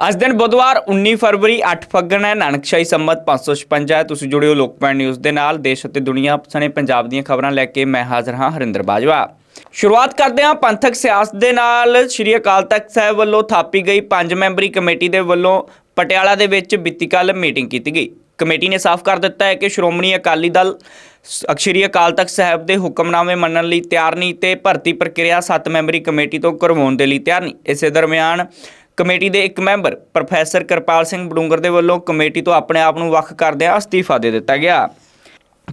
ਅੱਜ ਦਿਨ ਬੁੱਧਵਾਰ 19 ਫਰਵਰੀ 8 ਫੱਗਣ ਹੈ। ਨਾਨਕਸ਼ਾਹੀ ਸੰਮਤ 556 ਹੈ। ਤੁਸੀਂ ਜੁੜਿਓ ਲੋਕਪਾਲ ਨਿਊਜ਼ ਦੇ ਨਾਲ। ਦੇਸ਼ ਅਤੇ ਦੁਨੀਆ ਸਣੇ ਪੰਜਾਬ ਦੀਆਂ ਖਬਰਾਂ ਲੈ ਕੇ ਮੈਂ ਹਾਜ਼ਰ ਹਾਂ ਹਰਿੰਦਰ ਬਾਜਵਾ। ਸ਼ੁਰੂਆਤ ਕਰਦੇ ਹਾਂ ਪੰਥਕ ਸਿਆਸਤ ਦੇ ਨਾਲ। ਸ਼੍ਰੀ ਅਕਾਲ ਤਖਤ ਸਾਹਿਬ ਵੱਲੋਂ ਥਾਪੀ ਗਈ ਪੰਜ ਮੈਂਬਰੀ ਕਮੇਟੀ ਦੇ ਵੱਲੋਂ ਪਟਿਆਲਾ ਦੇ ਵਿੱਚ ਬੀਤੀ ਕੱਲ੍ਹ ਮੀਟਿੰਗ ਕੀਤੀ ਗਈ। ਕਮੇਟੀ ਨੇ ਸਾਫ਼ ਕਰ ਦਿੱਤਾ ਹੈ ਕਿ ਸ਼੍ਰੋਮਣੀ ਅਕਾਲੀ ਦਲ ਸ਼੍ਰੀ ਅਕਾਲ ਤਖਤ ਸਾਹਿਬ ਦੇ ਹੁਕਮਨਾਮੇ ਮੰਨਣ ਲਈ ਤਿਆਰ ਨਹੀਂ ਤੇ ਭਰਤੀ ਪ੍ਰਕਿਰਿਆ 7 ਮੈਂਬਰੀ ਕਮੇਟੀ ਤੋਂ ਕਰਵਾਉਣ ਦੇ ਲਈ ਤਿਆਰ ਨਹੀਂ। ਇਸੇ ਦਰਮਿਆਨ ਕਮੇਟੀ ਦੇ ਇੱਕ ਮੈਂਬਰ, ਪ੍ਰੋਫੈਸਰ ਕਿਰਪਾਲ ਸਿੰਘ ਬਡੂੰਗਰ ਦੇ ਵੱਲੋਂ ਕਮੇਟੀ ਤੋਂ ਆਪਣੇ ਆਪ ਨੂੰ ਵੱਖ ਕਰਦਿਆਂ ਅਸਤੀਫਾ ਦੇ ਦਿੱਤਾ ਗਿਆ।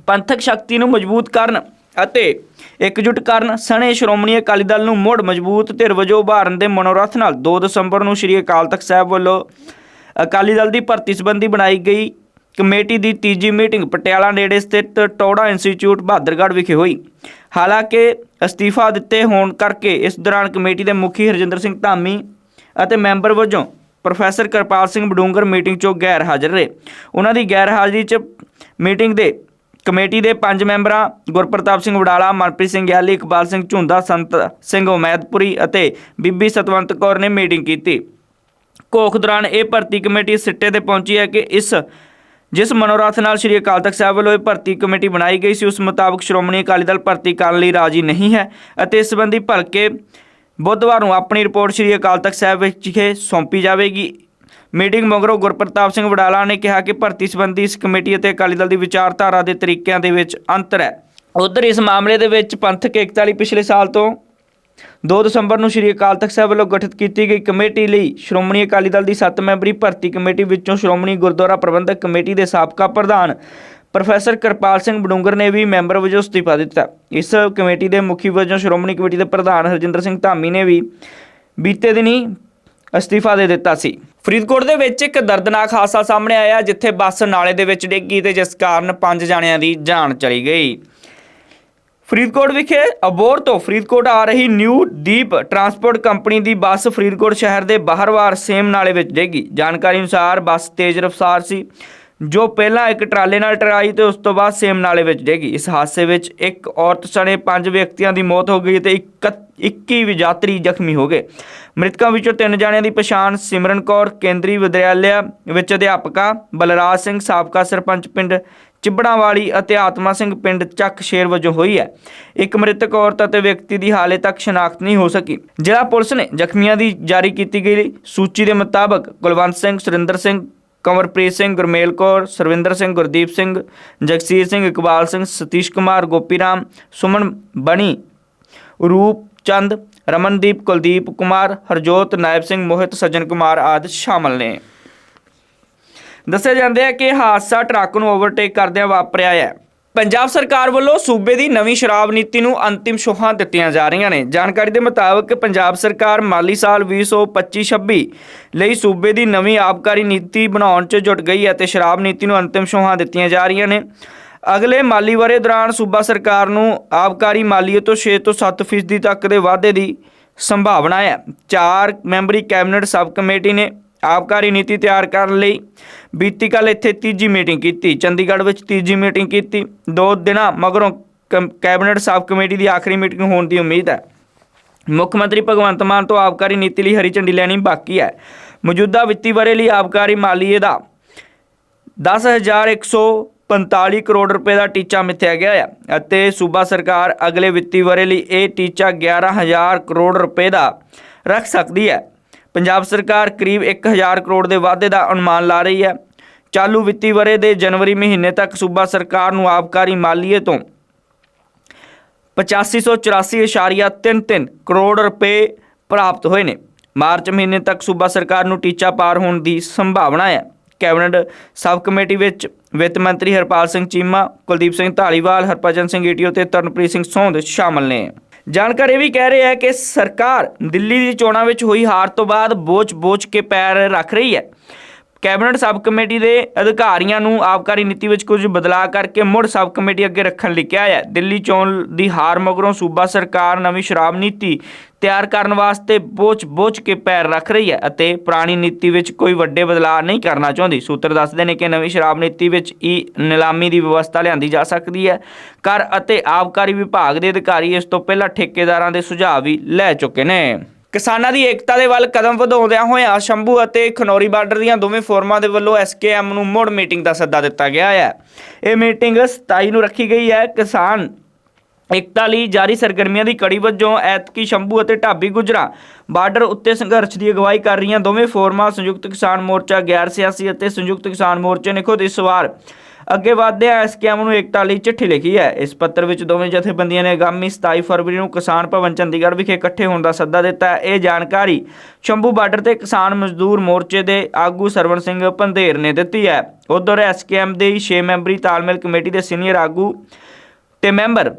ਪੰਥਕ ਸ਼ਕਤੀ ਨੂੰ ਮਜ਼ਬੂਤ ਕਰਨ ਅਤੇ ਇਕਜੁੱਟ ਕਰਨ ਸਣੇ ਸ਼੍ਰੋਮਣੀ ਅਕਾਲੀ ਦਲ ਨੂੰ ਮੁੜ ਮਜ਼ਬੂਤ ਧਿਰ ਵਜੋਂ ਉਭਾਰਨ ਦੇ ਮਨੋਰਥ ਨਾਲ 2 ਦਸੰਬਰ ਨੂੰ ਸ੍ਰੀ ਅਕਾਲ ਤਖਤ ਸਾਹਿਬ ਵੱਲੋਂ ਅਕਾਲੀ ਦਲ ਦੀ ਭਰਤੀ ਸੰਬੰਧੀ ਬਣਾਈ ਗਈ ਕਮੇਟੀ ਦੀ ਤੀਜੀ ਮੀਟਿੰਗ ਪਟਿਆਲਾ ਨੇੜੇ ਸਥਿਤ ਟੌੜਾ ਇੰਸਟੀਚਿਊਟ ਬਹਾਦਰਗੜ੍ਹ ਵਿਖੇ ਹੋਈ। ਹਾਲਾਂਕਿ ਅਸਤੀਫਾ ਦਿੱਤੇ ਹੋਣ ਕਰਕੇ ਇਸ ਦੌਰਾਨ ਕਮੇਟੀ ਦੇ ਮੁਖੀ ਹਰਜਿੰਦਰ ਸਿੰਘ ਧਾਮੀ ਅਤੇ ਮੈਂਬਰ ਵਜੋਂ ਪ੍ਰੋਫੈਸਰ ਕਿਰਪਾਲ ਸਿੰਘ ਬਡੂੰਗਰ ਮੀਟਿੰਗ 'ਚੋਂ ਗੈਰ ਹਾਜ਼ਰ ਰਹੇ। ਉਹਨਾਂ ਦੀ ਗੈਰ ਹਾਜ਼ਰੀ 'ਚ ਮੀਟਿੰਗ ਦੇ ਕਮੇਟੀ ਦੇ ਪੰਜ ਮੈਂਬਰਾਂ ਗੁਰਪ੍ਰਤਾਪ ਸਿੰਘ ਵਡਾਲਾ, ਮਨਪ੍ਰੀਤ ਸਿੰਘ ਯਾਲੀ ਇਕਬਾਲ ਸਿੰਘ ਝੁੰਦਾ, ਸੰਤ ਸਿੰਘ ਉਮੈਦਪੁਰੀ ਅਤੇ ਬੀਬੀ ਸਤਵੰਤ ਕੌਰ ਨੇ ਮੀਟਿੰਗ ਕੀਤੀ। ਕੋਖ ਦੌਰਾਨ ਇਹ ਭਰਤੀ ਕਮੇਟੀ ਸਿੱਟੇ ਤੇ ਪਹੁੰਚੀ ਹੈ ਕਿ ਇਸ, ਜਿਸ ਮਨੋਰਥ ਨਾਲ ਸ੍ਰੀ ਅਕਾਲ ਤਖਤ ਸਾਹਿਬ ਵੱਲੋਂ ਇਹ ਭਰਤੀ ਕਮੇਟੀ ਬਣਾਈ ਗਈ ਸੀ, ਉਸ ਮੁਤਾਬਕ ਸ਼੍ਰੋਮਣੀ ਅਕਾਲੀ ਦਲ ਭਰਤੀ ਕਰਨ ਲਈ ਰਾਜੀ ਨਹੀਂ ਹੈ ਅਤੇ ਇਸ ਸੰਬੰਧੀ ਭਲਕੇ ਬੁੱਧਵਾਰ ਨੂੰ ਆਪਣੀ ਰਿਪੋਰਟ ਸ੍ਰੀ ਅਕਾਲ ਤਖਤ ਸਾਹਿਬ ਵਿਖੇ ਸੌਂਪੀ ਜਾਵੇਗੀ। ਮੀਟਿੰਗ ਮਗਰੋਂ ਗੁਰਪ੍ਰਤਾਪ ਸਿੰਘ ਵਡਾਲਾ ਨੇ ਕਿਹਾ ਕਿ ਭਰਤੀ ਸੰਬੰਧੀ ਇਸ ਕਮੇਟੀ ਅਤੇ ਅਕਾਲੀ ਦਲ ਦੀ ਵਿਚਾਰਧਾਰਾ ਦੇ ਤਰੀਕਿਆਂ ਦੇ ਵਿੱਚ ਅੰਤਰ ਹੈ। ਉਧਰ ਇਸ ਮਾਮਲੇ ਦੇ ਵਿੱਚ ਪੰਥਕ ਏਕਤਾ ਲਈ ਪਿਛਲੇ ਸਾਲ ਤੋਂ 2 ਦਸੰਬਰ ਨੂੰ ਸ਼੍ਰੀ ਅਕਾਲ ਤਖਤ ਸਾਹਿਬ ਵੱਲੋਂ ਗਠਿਤ ਕੀਤੀ ਗਈ ਕਮੇਟੀ ਲਈ ਸ਼੍ਰੋਮਣੀ ਅਕਾਲੀ ਦਲ ਦੀ 7 ਮੈਂਬਰੀ ਭਰਤੀ ਕਮੇਟੀ ਵਿੱਚੋਂ ਸ਼੍ਰੋਮਣੀ ਗੁਰਦੁਆਰਾ ਪ੍ਰਬੰਧਕ ਕਮੇਟੀ ਦੇ ਸਾਬਕਾ ਪ੍ਰਧਾਨ ਪ੍ਰੋਫੈਸਰ ਕਿਰਪਾਲ ਸਿੰਘ ਬਡੂੰਗਰ ਨੇ ਵੀ ਮੈਂਬਰ ਵਜੋਂ ਅਸਤੀਫਾ ਦਿੱਤਾ। ਇਸ ਕਮੇਟੀ ਦੇ ਮੁਖੀ ਵਜੋਂ ਸ਼੍ਰੋਮਣੀ ਕਮੇਟੀ ਦੇ ਪ੍ਰਧਾਨ ਹਰਜਿੰਦਰ ਸਿੰਘ ਧਾਮੀ ਨੇ ਵੀ ਬੀਤੇ ਦਿਨੀ ਅਸਤੀਫਾ ਦੇ ਦਿੱਤਾ ਸੀ। ਫਰੀਦਕੋਟ ਦੇ ਵਿੱਚ ਇੱਕ ਦਰਦਨਾਕ ਹਾਦਸਾ ਸਾਹਮਣੇ ਆਇਆ, ਜਿੱਥੇ ਬੱਸ ਨਾਲੇ ਦੇ ਵਿੱਚ ਡਿੱਗੀ ਤੇ ਜਿਸ ਕਾਰਨ ਪੰਜ ਜਣਿਆਂ ਦੀ ਜਾਨ ਚਲੀ ਗਈ। ਫਰੀਦਕੋਟ ਵਿਖੇ ਅਬੋਰ ਤੋਂ ਫਰੀਦਕੋਟ ਆ ਰਹੀ ਨਿਊ ਦੀਪ ਟਰਾਂਸਪੋਰਟ ਕੰਪਨੀ ਦੀ ਬੱਸ ਫਰੀਦਕੋਟ ਸ਼ਹਿਰ ਦੇ ਬਾਹਰਵਾਰ ਸੇਮ ਨਾਲੇ ਵਿੱਚ ਡਿੱਗੀ। ਜਾਣਕਾਰੀ ਅਨੁਸਾਰ ਬੱਸ ਤੇਜ਼ ਰਫ਼ਤਾਰ ਸੀ। ਜੋ ਪਹਿਲਾਂ ਇੱਕ ਟਰਾਲੇ ਨਾਲ ਟਰਾਈ ਤੇ ਉਸ ਤੋਂ ਬਾਅਦ ਸੇਮ ਨਾਲੇ ਵਿੱਚ ਡਿੱਗੀ ਇਸ ਹਾਦਸੇ ਵਿੱਚ ਇੱਕ ਔਰਤ ਸਣੇ ਪੰਜ ਵਿਅਕਤੀਆਂ ਦੀ ਮੌਤ ਹੋ ਗਈ ਤੇ ਇੱਕ 21 ਯਾਤਰੀ ਜ਼ਖਮੀ ਹੋ ਗਏ। ਮ੍ਰਿਤਕਾਂ ਵਿੱਚੋਂ ਤਿੰਨ ਜਣਿਆਂ ਦੀ ਪਛਾਣ ਸਿਮਰਨ ਕੌਰ, ਕੇਂਦਰੀ ਵਿਦਿਆਲਿਆ ਵਿੱਚ ਅਧਿਆਪਕਾ ਬਲਰਾਜ ਸਿੰਘ, ਸਾਬਕਾ ਸਰਪੰਚ ਪਿੰਡ ਚਿਬੜਾਂ ਵਾਲੀ ਅਤੇ ਆਤਮਾ ਸਿੰਘ ਪਿੰਡ ਚੱਕ ਸ਼ੇਰ ਵਜੋਂ ਹੋਈ ਹੈ। ਇੱਕ ਮ੍ਰਿਤਕ ਔਰਤ ਅਤੇ ਵਿਅਕਤੀ ਦੀ ਹਾਲੇ ਤੱਕ ਸ਼ਨਾਖਤ ਨਹੀਂ ਹੋ ਸਕੀ। ਜ਼ਿਲ੍ਹਾ ਪੁਲਿਸ ਨੇ ਜ਼ਖਮੀਆਂ ਦੀ ਜਾਰੀ ਕੀਤੀ ਗਈ ਸੂਚੀ ਦੇ ਮੁਤਾਬਕ ਕੁਲਵੰਤ ਸਿੰਘ, ਸੁਰਿੰਦਰ ਸਿੰਘ ਕੰਵਰਪ੍ਰੀਤ ਸਿੰਘ, ਗੁਰਮੇਲ ਕੌਰ, ਸਰਵਿੰਦਰ ਸਿੰਘ, ਗੁਰਦੀਪ ਸਿੰਘ, ਜਗਸੀਰ ਸਿੰਘ, ਇਕਬਾਲ ਸਿੰਘ, ਸਤੀਸ਼ ਕੁਮਾਰ ਗੋਪੀਰਾਮ ਸੁਮਨ ਬਣੀ, ਰੂਪ ਚੰਦ, ਰਮਨਦੀਪ, ਕੁਲਦੀਪ ਕੁਮਾਰ, ਹਰਜੋਤ, ਨਾਇਬ ਸਿੰਘ, ਮੋਹਿਤ, ਸੱਜਣ ਕੁਮਾਰ ਆਦਿ ਸ਼ਾਮਲ ਨੇ। ਦੱਸਿਆ ਜਾਂਦਾ ਹੈ ਕਿ ਹਾਦਸਾ ਟਰੱਕ ਨੂੰ ਓਵਰਟੇਕ ਕਰਦਿਆਂ ਵਾਪਰਿਆ ਹੈ। ਪੰਜਾਬ ਸਰਕਾਰ ਵੱਲੋਂ ਸੂਬੇ ਦੀ ਨਵੀਂ ਸ਼ਰਾਬ ਨੀਤੀ ਨੂੰ ਅੰਤਿਮ ਛੋਹਾਂ ਦਿੱਤੀਆਂ ਜਾ ਰਹੀਆਂ ਨੇ। ਜਾਣਕਾਰੀ ਦੇ ਮੁਤਾਬਕ ਪੰਜਾਬ ਸਰਕਾਰ ਮਾਲੀ ਸਾਲ 2025-26 ਲਈ ਸੂਬੇ ਦੀ ਨਵੀਂ ਆਬਕਾਰੀ ਨੀਤੀ ਬਣਾਉਣ 'ਚ ਜੁਟ ਗਈ ਹੈ ਤੇ ਸ਼ਰਾਬ ਨੀਤੀ ਨੂੰ ਅੰਤਿਮ ਛੋਹਾਂ ਦਿੱਤੀਆਂ ਜਾ ਰਹੀਆਂ ਨੇ। ਅਗਲੇ ਮਾਲੀ ਵਰੇ ਦੌਰਾਨ ਸੂਬਾ ਸਰਕਾਰ ਨੂੰ ਆਬਕਾਰੀ ਮਾਲੀਏ ਤੋਂ 6 ਤੋਂ 7 ਫੀਸਦੀ ਤੱਕ ਦੇ ਵਾਧੇ ਦੀ ਸੰਭਾਵਨਾ ਹੈ। ਚਾਰ ਮੈਂਬਰੀ ਕੈਬਨਿਟ ਸਬ ਕਮੇਟੀ ਨੇ ਆਬਕਾਰੀ ਨੀਤੀ ਤਿਆਰ ਕਰਨ ਲਈ ਬੀਤੀ ਕੱਲ ਇੱਥੇ ਤੀਜੀ ਮੀਟਿੰਗ ਕੀਤੀ, ਚੰਡੀਗੜ੍ਹ ਵਿੱਚ ਤੀਜੀ ਮੀਟਿੰਗ ਕੀਤੀ। ਦੋ ਦਿਨਾਂ ਮਗਰੋਂ ਕੈਬਨਿਟ ਸਬ ਕਮੇਟੀ ਦੀ ਆਖਰੀ ਮੀਟਿੰਗ ਹੋਣ ਦੀ ਉਮੀਦ ਹੈ। ਮੁੱਖ ਮੰਤਰੀ ਭਗਵੰਤ ਮਾਨ ਤੋਂ ਆਬਕਾਰੀ ਨੀਤੀ ਲਈ ਹਰੀ ਝੰਡੀ ਲੈਣੀ ਬਾਕੀ ਹੈ। ਮੌਜੂਦਾ ਵਿੱਤੀ ਵਰੇ ਲਈ ਆਬਕਾਰੀ ਮਾਲੀਏ ਦਾ 10145 ਕਰੋੜ ਰੁਪਏ ਦਾ ਟੀਚਾ ਮਿੱਥਿਆ ਗਿਆ ਹੈ ਅਤੇ ਸੂਬਾ ਸਰਕਾਰ ਅਗਲੇ ਵਿੱਤੀ ਵਰੇ ਲਈ ਇਹ ਟੀਚਾ 11000 ਕਰੋੜ ਰੁਪਏ ਦਾ ਰੱਖ ਸਕਦੀ ਹੈ। ਪੰਜਾਬ ਸਰਕਾਰ ਕਰੀਬ 1000 ਕਰੋੜ ਦੇ ਵਾਧੇ ਦਾ ਅਨੁਮਾਨ ਲਾ ਰਹੀ ਹੈ। ਚਾਲੂ ਵਿੱਤੀ ਵਰੇ ਦੇ ਜਨਵਰੀ ਮਹੀਨੇ ਤੱਕ ਸੂਬਾ ਸਰਕਾਰ ਨੂੰ ਆਬਕਾਰੀ ਮਾਲੀਏ ਤੋਂ 8584.33 ਕਰੋੜ ਰੁਪਏ ਪ੍ਰਾਪਤ ਹੋਏ ਨੇ। ਮਾਰਚ ਮਹੀਨੇ ਤੱਕ ਸੂਬਾ ਸਰਕਾਰ ਨੂੰ ਟੀਚਾ ਪਾਰ ਹੋਣ ਦੀ ਸੰਭਾਵਨਾ ਹੈ। ਕੈਬਨਿਟ ਸਬ ਕਮੇਟੀ ਵਿੱਚ ਵਿੱਤ ਮੰਤਰੀ ਹਰਪਾਲ ਸਿੰਘ ਚੀਮਾ, ਕੁਲਦੀਪ ਸਿੰਘ ਢਾਲੀਵਾਲ ਹਰਭਜਨ ਸਿੰਘ ਈਟੀਓ ਤੇ ਤਰਨਪ੍ਰੀਤ ਸਿੰਘ ਸੋਂਦ ਸ਼ਾਮਲ ਨੇ। ਜਾਣਕਾਰ ਇਹ ਵੀ ਕਹਿ ਰਹੇ ਹੈ ਕਿ ਸਰਕਾਰ ਦਿੱਲੀ ਦੀ ਚੋਣਾਂ ਵਿੱਚ ਹੋਈ ਹਾਰ ਤੋਂ ਬਾਅਦ ਬੋਝ-ਬੋਝ ਕੇ ਪੈਰ ਰੱਖ ਰਹੀ ਹੈ। ਕੈਬਨਿਟ ਸਬ ਕਮੇਟੀ ਦੇ ਅਧਿਕਾਰੀਆਂ ਨੂੰ ਆਬਕਾਰੀ ਨੀਤੀ ਵਿੱਚ ਕੁਝ ਬਦਲਾਅ ਕਰਕੇ ਮੁੜ ਸਬ ਕਮੇਟੀ ਅੱਗੇ ਰੱਖਣ ਲਈ ਕਿਹਾ ਹੈ। ਦਿੱਲੀ ਚੋਣ ਦੀ ਹਾਰ ਮਗਰੋਂ ਸੂਬਾ ਸਰਕਾਰ ਨਵੀਂ ਸ਼ਰਾਬ ਨੀਤੀ ਤਿਆਰ ਕਰਨ ਵਾਸਤੇ ਬੋਝ-ਬੋਝ ਕੇ ਪੈਰ ਰੱਖ ਰਹੀ ਹੈ ਅਤੇ ਪੁਰਾਣੀ ਨੀਤੀ ਵਿੱਚ ਕੋਈ ਵੱਡੇ ਬਦਲਾਅ ਨਹੀਂ ਕਰਨਾ ਚਾਹੁੰਦੀ। ਸੂਤਰ ਦੱਸਦੇ ਨੇ ਕਿ ਨਵੀਂ ਸ਼ਰਾਬ ਨੀਤੀ ਵਿੱਚ ਈ ਨਿਲਾਮੀ ਦੀ ਵਿਵਸਥਾ ਲਿਆਂਦੀ ਜਾ ਸਕਦੀ ਹੈ। ਕਰ ਅਤੇ ਆਬਕਾਰੀ ਵਿਭਾਗ ਦੇ ਅਧਿਕਾਰੀ ਇਸ ਤੋਂ ਪਹਿਲਾਂ ਠੇਕੇਦਾਰਾਂ ਦੇ ਸੁਝਾਅ ਵੀ ਲੈ ਚੁੱਕੇ ਨੇ। ਕਿਸਾਨਾਂ ਦੀ ਏਕਤਾ ਦੇ ਵੱਲ ਕਦਮ ਵਧਾਉਂਦਿਆਂ ਹੋਇਆਂ ਸ਼ੰਭੂ ਅਤੇ ਖਨੌਰੀ ਬਾਰਡਰ ਦੀਆਂ ਦੋਵੇਂ ਫੋਰਮਾਂ ਦੇ ਵੱਲੋਂ ਐਸਕੇਐਮ ਨੂੰ ਮੁੜ ਮੀਟਿੰਗ ਦਾ ਸੱਦਾ ਦਿੱਤਾ ਗਿਆ ਹੈ। ਇਹ ਮੀਟਿੰਗ 27 ਨੂੰ ਰੱਖੀ ਗਈ ਹੈ। ਕਿਸਾਨ ਏਕਤਾ ਲਈ ਜਾਰੀ ਸਰਗਰਮੀਆਂ ਦੀ ਕੜੀ ਵਜੋਂ ਐਤਕੀ ਸ਼ੰਭੂ ਅਤੇ ਢਾਬੀ ਗੁਜਰਾ ਬਾਰਡਰ ਉੱਤੇ ਸੰਘਰਸ਼ ਦੀ ਅਗਵਾਈ ਕਰ ਰਹੀਆਂ ਦੋਵੇਂ ਫੋਰਮਾਂ ਸੰਯੁਕਤ ਕਿਸਾਨ ਮੋਰਚਾ, ਗੈਰ ਸਿਆਸੀ ਅਤੇ ਸੰਯੁਕਤ ਕਿਸਾਨ ਮੋਰਚੇ ਨੇ ਖੁਦ ਇਸ ਵਾਰ ਅੱਗੇ ਵਧਦਿਆਂ ਐਸਕੇਐਮ ਨੂੰ ਏਕਤਾ ਲਈ ਚਿੱਠੀ ਲਿਖੀ ਹੈ। ਇਸ ਪੱਤਰ ਵਿੱਚ ਦੋਵੇਂ ਜਥੇਬੰਦੀਆਂ ਨੇ ਆਗਾਮੀ 27 ਫਰਵਰੀ ਨੂੰ ਕਿਸਾਨ ਭਵਨ ਚੰਡੀਗੜ੍ਹ ਵਿਖੇ ਇਕੱਠੇ ਹੋਣ ਦਾ ਸੱਦਾ ਦਿੱਤਾ ਹੈ। ਇਹ ਜਾਣਕਾਰੀ ਸ਼ੰਭੂ ਬਾਰਡਰ ਤੇ ਕਿਸਾਨ ਮਜ਼ਦੂਰ ਮੋਰਚੇ ਦੇ ਆਗੂ ਸਰਵਣ ਸਿੰਘ ਪੰਧੇਰ ਨੇ ਦਿੱਤੀ ਹੈ। ਉਧਰ ਐਸਕੇਐਮ ਦੇ 6 ਮੈਂਬਰੀ ਤਾਲਮੇਲ ਕਮੇਟੀ ਦੇ ਸੀਨੀਅਰ ਆਗੂ ਤੇ ਮੈਂਬਰ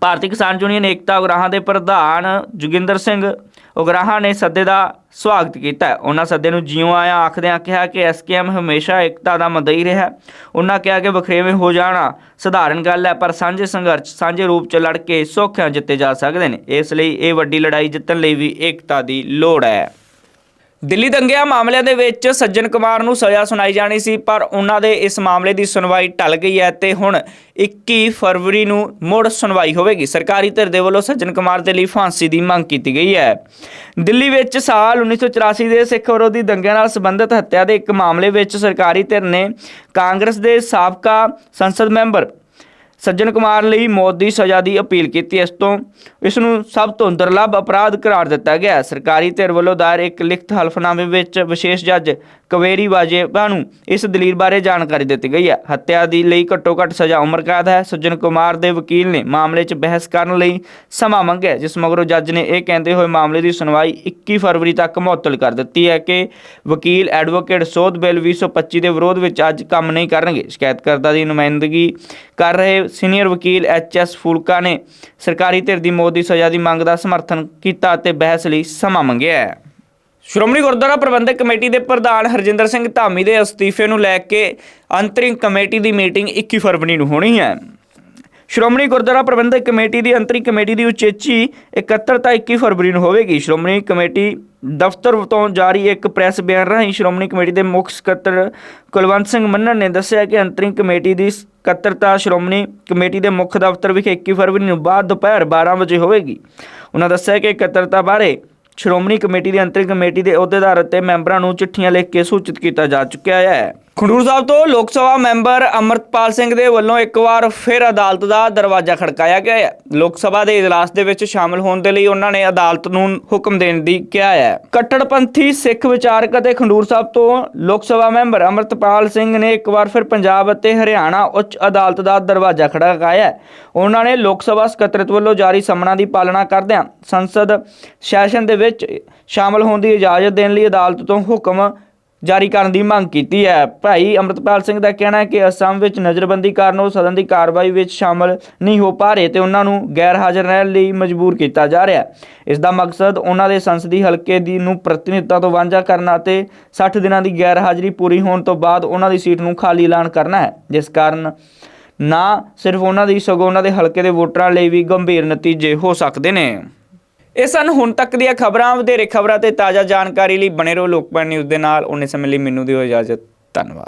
ਭਾਰਤੀ ਕਿਸਾਨ ਯੂਨੀਅਨ ਏਕਤਾ ਉਗਰਾਹਾਂ ਦੇ ਪ੍ਰਧਾਨ ਜੋਗਿੰਦਰ ਸਿੰਘ ਉਗਰਾਹਾਂ ਨੇ ਸੱਦੇ ਦਾ ਸਵਾਗਤ ਕੀਤਾ ਉਹਨਾਂ ਸੱਦੇ ਨੂੰ ਜਿਉਂ ਆਇਆ ਆਖਦਿਆਂ ਕਿਹਾ ਕਿ ਐਸਕੇਐਮ ਹਮੇਸ਼ਾ ਏਕਤਾ ਦਾ ਮਦਈ ਰਿਹਾ ਉਹਨਾਂ ਕਿਹਾ ਕਿ ਵਖਰੇਵੇਂ ਹੋ ਜਾਣਾ ਸਧਾਰਨ ਗੱਲ ਹੈ, ਪਰ ਸਾਂਝੇ ਸੰਘਰਸ਼, ਸਾਂਝੇ ਰੂਪ 'ਚ ਲੜ ਕੇ ਸੌਖਿਆਂ ਜਿੱਤੇ ਜਾ ਸਕਦੇ ਨੇ। ਇਸ ਲਈ ਇਹ ਵੱਡੀ ਲੜਾਈ ਜਿੱਤਣ ਲਈ ਵੀ ਏਕਤਾ ਦੀ ਲੋੜ ਹੈ। ਦਿੱਲੀ ਦੰਗਿਆਂ ਮਾਮਲਿਆਂ ਦੇ ਵਿੱਚ ਸੱਜਣ ਕੁਮਾਰ ਨੂੰ ਸਜ਼ਾ ਸੁਣਾਈ ਜਾਣੀ ਸੀ, ਪਰ ਉਹਨਾਂ ਦੇ ਇਸ ਮਾਮਲੇ ਦੀ ਸੁਣਵਾਈ ਟਲ ਗਈ ਹੈ ਤੇ ਹੁਣ 21 ਫਰਵਰੀ ਨੂੰ ਮੁੜ ਸੁਣਵਾਈ ਹੋਵੇਗੀ। ਸਰਕਾਰੀ ਧਿਰ ਦੇ ਵੱਲੋਂ ਸੱਜਣ ਕੁਮਾਰ ਦੇ ਲਈ ਫਾਂਸੀ ਦੀ ਮੰਗ ਕੀਤੀ ਗਈ ਹੈ। ਦਿੱਲੀ ਵਿੱਚ ਸਾਲ 1984 ਦੇ ਸਿੱਖ ਵਿਰੋਧੀ ਦੰਗਿਆਂ ਨਾਲ ਸੰਬੰਧਿਤ ਹੱਤਿਆ ਦੇ ਇੱਕ ਮਾਮਲੇ ਵਿੱਚ ਸਰਕਾਰੀ ਧਿਰ ਨੇ ਕਾਂਗਰਸ ਦੇ ਸਾਬਕਾ ਸੰਸਦ ਮੈਂਬਰ ਸੱਜਣ ਕੁਮਾਰ ਲਈ ਮੌਤ ਦੀ ਸਜ਼ਾ ਦੀ ਅਪੀਲ ਕੀਤੀ। ਇਸ ਤੋਂ ਇਸ ਨੂੰ ਸਭ ਤੋਂ ਦੁਰਲੱਭ ਅਪਰਾਧ ਕਰਾਰ ਦਿੱਤਾ ਗਿਆ। ਸਰਕਾਰੀ ਧਿਰ ਵੱਲੋਂ ਦਾਇਰ ਇੱਕ ਲਿਖਤ ਹਲਫਨਾਮੇ ਵਿੱਚ ਵਿਸ਼ੇਸ਼ ਜੱਜ ਕਵੇਰੀ ਵਾਜੇਬਾ ਨੂੰ ਇਸ ਦਲੀਲ ਬਾਰੇ ਜਾਣਕਾਰੀ ਦਿੱਤੀ ਗਈ ਹੈ। ਹੱਤਿਆ ਦੀ ਲਈ ਘੱਟੋ ਘੱਟ ਸਜ਼ਾ ਉਮਰ ਕੈਦ ਹੈ। ਸੱਜਣ ਕੁਮਾਰ ਦੇ ਵਕੀਲ ਨੇ ਮਾਮਲੇ 'ਚ ਬਹਿਸ ਕਰਨ ਲਈ ਸਮਾਂ ਮੰਗਿਆ, ਜਿਸ ਮਗਰੋਂ ਜੱਜ ਨੇ ਇਹ ਕਹਿੰਦੇ ਹੋਏ ਮਾਮਲੇ ਦੀ ਸੁਣਵਾਈ 21 ਫਰਵਰੀ ਤੱਕ ਮੁਅੱਤਲ ਕਰ ਦਿੱਤੀ ਹੈ ਕਿ ਵਕੀਲ ਐਡਵੋਕੇਟ ਸੋਧ ਬਿੱਲ 2025 ਦੇ ਵਿਰੋਧ ਵਿੱਚ ਅੱਜ ਕੰਮ ਨਹੀਂ ਕਰਨਗੇ। ਸ਼ਿਕਾਇਤਕਰਤਾ ਦੀ ਨੁਮਾਇੰਦਗੀ ਕਰ ਰਹੇ ਸੀਨੀਅਰ ਵਕੀਲ ਐਚ ਐਸ ਫੂਲਕਾ ਨੇ ਸਰਕਾਰੀ ਧਿਰ ਦੀ ਮੌਤ ਦੀ ਸਜ਼ਾ ਦੀ ਮੰਗ ਦਾ ਸਮਰਥਨ ਕੀਤਾ ਅਤੇ ਬਹਿਸ ਲਈ ਸਮਾਂ ਮੰਗਿਆ ਸ਼੍ਰੋਮਣੀ ਗੁਰਦੁਆਰਾ ਪ੍ਰਬੰਧਕ ਕਮੇਟੀ ਦੇ ਪ੍ਰਧਾਨ ਹਰਜਿੰਦਰ ਸਿੰਘ ਧਾਮੀ ਦੇ ਅਸਤੀਫੇ ਨੂੰ ਲੈ ਕੇ ਅੰਤਰਿੰਗ ਕਮੇਟੀ ਦੀ ਮੀਟਿੰਗ 21 ਫਰਵਰੀ ਨੂੰ ਹੋਣੀ ਹੈ। ਸ਼੍ਰੋਮਣੀ ਗੁਰਦੁਆਰਾ ਪ੍ਰਬੰਧਕ ਕਮੇਟੀ ਦੀ ਅੰਤਰਿੰਗ ਕਮੇਟੀ ਦੀ ਉਚੇਚੀ 71 ਤਾਂ 21 ਫਰਵਰੀ ਨੂੰ ਹੋਵੇਗੀ। ਸ਼੍ਰੋਮਣੀ ਕਮੇਟੀ ਦਫ਼ਤਰ ਤੋਂ ਜਾਰੀ ਇੱਕ ਪ੍ਰੈਸ ਬਿਆਨ ਰਾਹੀਂ ਸ਼੍ਰੋਮਣੀ ਕਮੇਟੀ ਦੇ ਮੁੱਖ ਸਕੱਤਰ ਕੁਲਵੰਤ ਸਿੰਘ ਮੰਨਣ ਨੇ ਦੱਸਿਆ ਕਿ ਅੰਤਰਿੰਗ ਕਮੇਟੀ ਦੀ ਸਕੱਤਰਤਾ ਸ਼੍ਰੋਮਣੀ ਕਮੇਟੀ ਦੇ ਮੁੱਖ ਦਫ਼ਤਰ ਵਿਖੇ 21 ਫਰਵਰੀ ਨੂੰ ਬਾਅਦ ਦੁਪਹਿਰ 12 ਵਜੇ ਹੋਵੇਗੀ। ਉਹਨਾਂ ਦੱਸਿਆ ਕਿ ਇਕੱਤਰਤਾ ਬਾਰੇ ਸ਼੍ਰੋਮਣੀ ਕਮੇਟੀ ਦੀ ਅੰਤਰਿੰਗ ਕਮੇਟੀ ਦੇ ਅਹੁਦੇਦਾਰ ਅਤੇ ਮੈਂਬਰਾਂ ਨੂੰ ਚਿੱਠੀਆਂ ਲਿਖ ਕੇ ਸੂਚਿਤ ਕੀਤਾ ਜਾ ਚੁੱਕਿਆ ਹੈ। ਖਡੂਰ ਸਾਹਿਬ ਤੋਂ ਲੋਕ ਸਭਾ ਮੈਂਬਰ ਅਮਰਤਪਾਲ ਸਿੰਘ ਦੇ ਵੱਲੋਂ ਇੱਕ ਵਾਰ ਫਿਰ ਅਦਾਲਤ ਦਾ ਦਰਵਾਜ਼ਾ ਖੜਕਾਇਆ ਗਿਆ ਹੈ। ਲੋਕ ਸਭਾ ਦੇ ਇਜਲਾਸ ਦੇ ਵਿੱਚ ਸ਼ਾਮਲ ਹੋਣ ਦੇ ਲਈ ਉਹਨਾਂ ਨੇ ਅਦਾਲਤ ਨੂੰ ਹੁਕਮ ਦੇਣ ਦੀ ਕਿਹਾ ਹੈ। ਕੱਟੜਪੰਥੀ, ਸਿੱਖ ਵਿਚਾਰਕ ਅਤੇ ਖਡੂਰ ਸਾਹਿਬ ਤੋਂ ਲੋਕ ਸਭਾ ਮੈਂਬਰ ਅਮਰਤਪਾਲ ਸਿੰਘ ਨੇ ਇੱਕ ਵਾਰ ਫਿਰ ਪੰਜਾਬ ਅਤੇ ਹਰਿਆਣਾ ਉੱਚ ਅਦਾਲਤ ਦਾ ਦਰਵਾਜ਼ਾ ਖੜਕਾਇਆ ਉਹਨਾਂ ਨੇ ਲੋਕ ਸਭਾ ਸਕੱਤਰਤ ਵੱਲੋਂ ਜਾਰੀ ਸਮਣਾ ਦੀ ਪਾਲਣਾ ਕਰਦਿਆਂ ਸੰਸਦ ਸੈਸ਼ਨ ਦੇ ਵਿੱਚ ਸ਼ਾਮਲ ਹੋਣ ਦੀ ਇਜਾਜ਼ਤ ਦੇਣ ਲਈ ਅਦਾਲਤ ਤੋਂ ਹੁਕਮ ਜਾਰੀ ਕਰਨ ਦੀ ਮੰਗ ਕੀਤੀ ਹੈ। ਭਾਈ ਅਮਰਤਪਾਲ ਸਿੰਘ ਦਾ ਕਹਿਣਾ ਹੈ ਕਿ ਅਸਮ ਵਿੱਚ ਨਜ਼ਰਬੰਦੀ ਕਾਰਨ ਉਹ ਸਦਨ ਦੀ ਕਾਰਵਾਈ ਵਿੱਚ ਸ਼ਾਮਲ ਨਹੀਂ ਹੋ ਪਾ ਰਹੇ ਤੇ ਉਹਨਾਂ ਨੂੰ ਗੈਰ ਹਾਜ਼ਰ ਰਹਿਣ ਲਈ ਮਜਬੂਰ ਕੀਤਾ ਜਾ ਰਿਹਾ ਹੈ। ਇਸ ਦਾ ਮਕਸਦ ਉਹਨਾਂ ਦੇ ਸੰਸਦੀ ਹਲਕੇ ਦੀ ਨੂੰ ਪ੍ਰਤੀਨਿਧਤਾ ਤੋਂ ਵਾਂਝਾ ਕਰਨਾ ਅਤੇ 60 ਦਿਨਾਂ ਦੀ ਗੈਰ ਹਾਜ਼ਰੀ ਪੂਰੀ ਹੋਣ ਤੋਂ ਬਾਅਦ ਉਹਨਾਂ ਦੀ ਸੀਟ ਨੂੰ ਖਾਲੀ ਐਲਾਨ ਕਰਨਾ ਹੈ। ਜਿਸ ਕਾਰਨ ਨਾ ਸਿਰਫ ਉਹਨਾਂ ਦੀ, ਸਗੋਂ ਉਹਨਾਂ ਦੇ ਹਲਕੇ ਦੇ ਵੋਟਰਾਂ ਲਈ ਵੀ ਗੰਭੀਰ ਨਤੀਜੇ ਹੋ ਸਕਦੇ ਨੇ। ਇਹ ਸਨ ਹੁਣ ਤੱਕ ਦੀਆਂ ਖਬਰਾਂ। ਵਧੇਰੇ ਖਬਰਾਂ ਤੇ ਤਾਜ਼ਾ ਜਾਣਕਾਰੀ ਲਈ ਬਣੇ ਰਹੋ ਲੋਕਪਾਲ ਨਿਊਜ਼ ਦੇ ਨਾਲ। ਉਹਨੇ ਸਮੇਂ ਲਈ ਮੈਨੂੰ ਦਿਓ ਇਜਾਜ਼ਤ। ਧੰਨਵਾਦ।